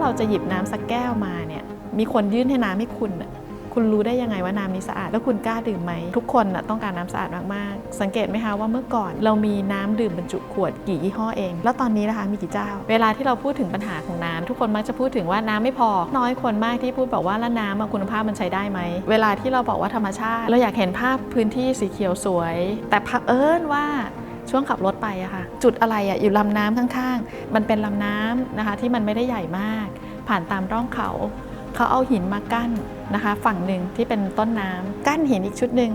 เราจะหยิบน้ำสักแก้วมาเนี่ยมีคนยื่นให้น้ำให้คุณคุณรู้ได้ยังไงว่าน้ำนี้สะอาด แล้วคุณกล้าดื่มไหม ทุกคนนะต้องการน้ำสะอาดมาก ๆ สังเกตไหมคะว่าเมื่อก่อนเรามีน้ำดื่มบรรจุขวดกี่ยี่ห้อเอง แล้วตอนนี้นะคะมีกี่เจ้า เวลาที่เราพูดถึงปัญหาของน้ำทุกคนมักจะพูดถึงว่าน้ำไม่พอ น้อยคนมากที่พูดบอกว่าแล้วน้ำอะคุณภาพมันใช้ได้ไหม เวลาที่เราบอกว่าธรรมชาติ เราอยากเห็นภาพพื้นที่สีเขียวสวย แต่พับเอิญว่า ช่วงขับรถไปอะค่ะ จุดอะไรอะอยู่ลำน้ำข้างๆ มันเป็นลำน้ำนะคะที่มันไม่ได้ใหญ่มาก ผ่านตามร่องเขา เขาเอาหินมากั้นนะคะ ฝั่งหนึ่งที่เป็นต้นน้ำกั้นหินอีกชุดหนึ่ง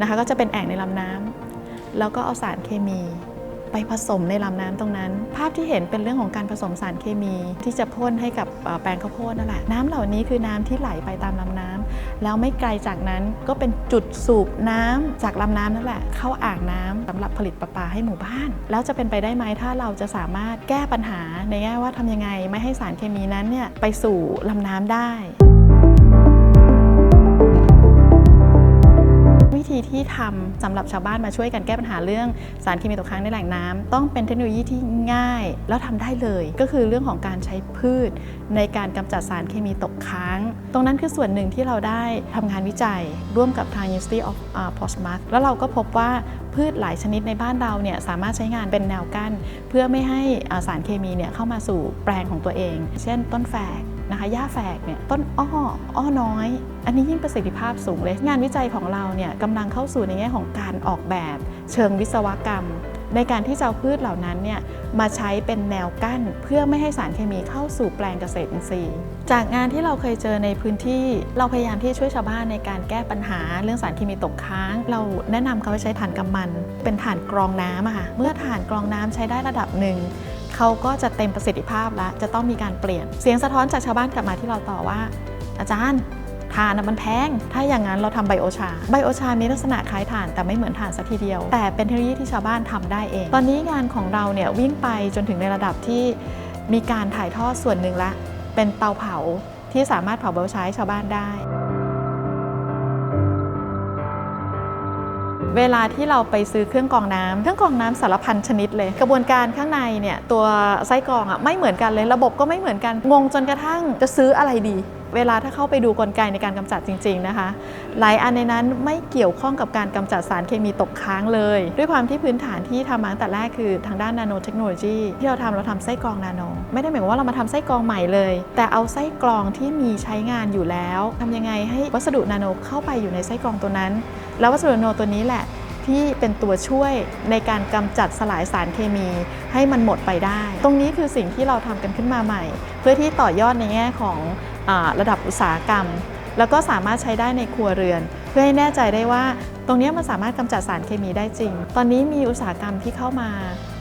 นะคะ ก็จะเป็นแอ่งในลำน้ำแล้วก็เอาสารเคมี ไปผสมในลำน้ำตรงนั้น ภาพที่เห็นเป็นเรื่องของการผสมสารเคมี ที่จะพ่นให้กับแปลงข้าวโพดนั่นแหละ น้ำเหล่านี้คือน้ำที่ไหลไปตามลำน้ำแล้วไม่ไกลจากนั้นก็เป็นจุดสูบน้ำจากลำน้ำนั่นแหละ เข้าอ่างน้ำสำหรับผลิตประปาให้หมู่บ้าน แล้วจะเป็นไปได้ไหมถ้าเราจะสามารถแก้ปัญหาในแง่ว่าทำยังไงไม่ให้สารเคมีนั้นเนี่ยไปสู่ลำน้ำได้ ที่ทำสำหรับชาวบ้านมาช่วยกันแก้ปัญหาเรื่องสารเคมีตกค้างในแหล่งน้ำต้องเป็นเทคโนโลยีที่ง่ายแล้วทำได้เลย ก็คือเรื่องของการใช้พืช ในการกำจัดสารเคมีตกค้าง ตรงนั้นคือส่วนหนึ่งที่เราได้ทำงานวิจัย ร่วมกับทาง University of Portsmouth แล้วเราก็พบว่าพืชหลายชนิดในบ้านเราเนี่ยสามารถใช้งานเป็นแนวกั้น เพื่อไม่ให้สารเคมีเนี่ยเข้ามาสู่แปลงของตัวเอง เช่น ต้นแฝก นะคะหญ้าแฝกเนี่ยต้นอ้ออ้อน้อย อันนี้ยิ่งประสิทธิภาพสูงเลย งานวิจัยของเราเนี่ยกำลังเข้าสู่ในแง่ของการออกแบบเชิงวิศวกรรม ในการที่จะเอาพืชเหล่านั้นเนี่ยมาใช้เป็นแนวกั้นเพื่อไม่ให้สารเคมีเข้าสู่แปลงเกษตรอินทรีย์ จากงานที่เราเคยเจอในพื้นที่ เราพยายามที่จะช่วยชาวบ้านในการแก้ปัญหาเรื่องสารเคมีตกค้าง เราแนะนำเขาให้ใช้ถ่านกำมัน เป็นถ่านกรองน้ำอะค่ะเมื่อถ่านกรองน้ำใช้ได้ระดับหนึ่ง เขาก็จะเต็มประสิทธิภาพแล้ว จะต้องมีการเปลี่ยน เสียงสะท้อนจากชาวบ้านกลับมาที่เราต่อว่า อาจารย์ถ่านมันแพง ถ้าอย่างนั้นเราทำไบโอชา ไบโอชา มีลักษณะคล้ายถ่านแต่ไม่เหมือนถ่านสักทีเดียว แต่เป็นเทคโนโลยีที่ชาวบ้านทำได้เอง ตอนนี้งานของเราเนี่ยวิ่งไปจนถึงในระดับที่มีการถ่ายทอดส่วนหนึ่งละ เป็นเตาเผาที่สามารถเผาไบโอชาให้ชาวบ้านได้ เวลาที่เราไปซื้อเครื่องกรองน้ำเครื่องกรองน้ำสารพันชนิดเลย กระบวนการข้างในเนี่ยตัวไส้กรองอะไม่เหมือนกันเลย ระบบก็ไม่เหมือนกันงงจนกระทั่งจะซื้ออะไรดีเวลาถ้าเข้าไปดูกลไกในการกำจัดจริง ๆนะคะ หลายอันในนั้นไม่เกี่ยวข้องกับการกำจัดสารเคมีตกค้างเลย ด้วยความที่พื้นฐานที่ทำมาตั้งแต่แรกคือทางด้านนาโนเทคโนโลยีที่เราทำเราทำไส้กรองนาโน ไม่ได้หมายความว่าเรามาทำไส้กรองใหม่เลย แต่เอาไส้กรองที่มีใช้งานอยู่แล้วทำยังไงให้วัสดุนาโนเข้าไปอยู่ในไส้กรองตัวนั้น แล้ววัสดุนาโนตัวนี้แหละ ที่เป็นตัวช่วยในการกำจัดสลายสารเคมีให้มันหมดไปได้ ตรงนี้คือสิ่งที่เราทำกันขึ้นมาใหม่ เพื่อที่ต่อยอดในแง่ของอระดับอุตสาหกรรม แล้วก็สามารถใช้ได้ในครัวเรือน เพื่อให้แน่ใจได้ว่า ตรงนี้มันสามารถกำจัดสารเคมีได้จริง ตอนนี้มีอุตสาหกรรมที่เข้ามา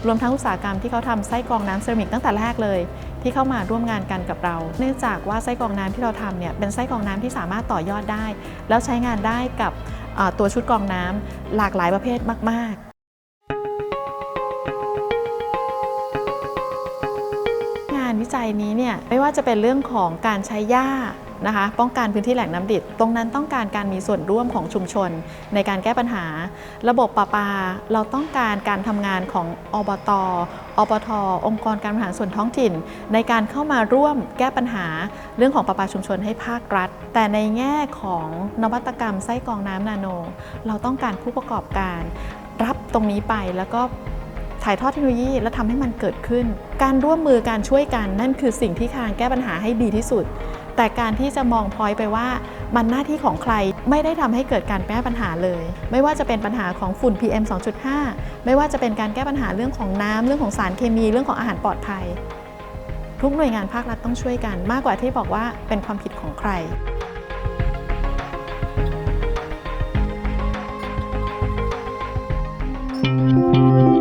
รวมทั้งอุตสาหกรรมที่เขาทำไส้กรองน้ำเซรามิกตั้งแต่แรกเลยที่เข้ามาร่วมงานกันกับเรา เนื่องจากว่าไส้กรองน้ำที่เราทำเนี่ยเป็นไส้กรองน้ำที่สามารถต่อยอดได้ แล้วใช้งานได้กับ ตัวชุดกรองน้ำหลากหลายประเภทมากๆงานวิจัยนี้เนี่ยไม่ว่าจะเป็นเรื่องของการใช้หญ้า นะคะ ป้องกันพื้นที่แหล่งน้ำดิบตรงนั้นต้องการการมีส่วนร่วมของชุมชน ในการแก้ปัญหา ระบบประปา เราต้องการการทำงานของอบตอปทองค์กรการบริหารส่วนท้องถิ่น ในการเข้ามาร่วมแก้ปัญหาเรื่องของประปาชุมชนให้ภาครัฐ แต่ในแง่ของนวัตกรรมไส้กรองน้ำนาโน เราต้องการผู้ประกอบการ รับตรงนี้ไปแล้วก็ถ่ายทอดเทคโนโลยีและทำให้มันเกิดขึ้น การร่วมมือการช่วยกันนั่นคือสิ่งที่ทางแก้ปัญหาให้ดีที่สุด แต่การที่จะมองพอยไปว่ามันหน้าที่ของใครไม่ได้ทำให้เกิดการแก้ปัญหาเลย ไม่ว่าจะเป็นปัญหาของฝุ่น PM 2.5 ไม่ว่าจะเป็นการแก้ปัญหาเรื่องของน้ำ เรื่องของสารเคมีเรื่องของอาหารปลอดภัย ทุกหน่วยงานภาครัฐต้องช่วยกันมากกว่าที่บอกว่าเป็นความผิดของใครうん。